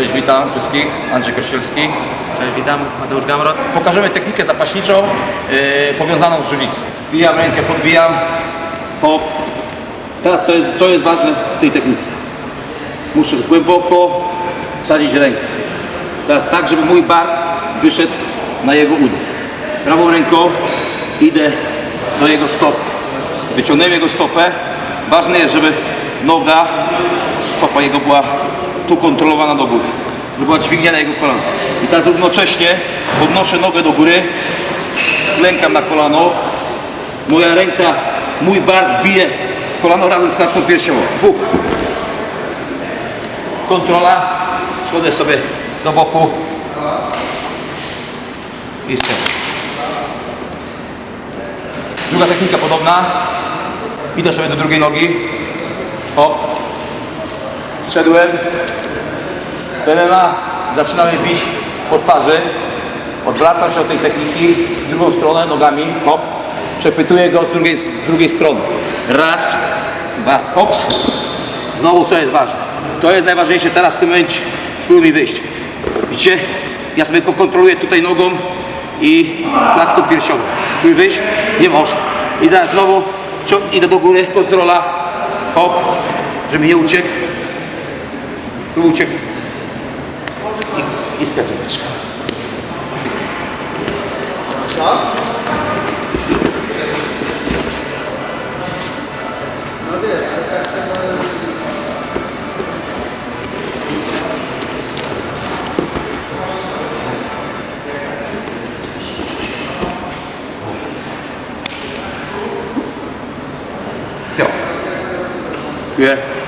Cześć, witam wszystkich. Andrzej Kościelski. Cześć, witam, Mateusz Gamrot. Pokażemy technikę zapaśniczą yy, powiązaną z jiu-jitsu. Wbijam rękę, podbijam, hop. Teraz co jest, co jest ważne w tej technice? Muszę głęboko wsadzić rękę. Teraz tak, żeby mój bark wyszedł na jego udo. Prawą ręką idę do jego stopy. Wyciągnąłem jego stopę. Ważne jest, żeby noga, stopa jego była tu kontrolowana do góry. Żeby była dźwignia na jego kolano. I teraz równocześnie podnoszę nogę do góry, klękam na kolano, moja ręka, mój bark bije w kolano razem z klatką piersiową. Buk. Kontrola, schodzę sobie do boku i. Druga technika podobna. Idę sobie do drugiej nogi. Hop. Szedłem. Pelena zaczynamy bić po twarzy. Odwracam się od tej techniki w drugą stronę nogami. Hop. Przechwytuję go z drugiej, z drugiej strony. Raz, dwa, hops. Znowu co jest ważne. To jest najważniejsze teraz w tym momencie. Spróbuj mi wyjść. Widzicie? Ja sobie go kontroluję tutaj nogą i klatką piersiową. Spróbuj wyjść? Nie można. I teraz znowu idę do góry, kontrola. Hop. Żeby nie uciekł. Tu uciekł. I, i skakiwać. Dziękuję.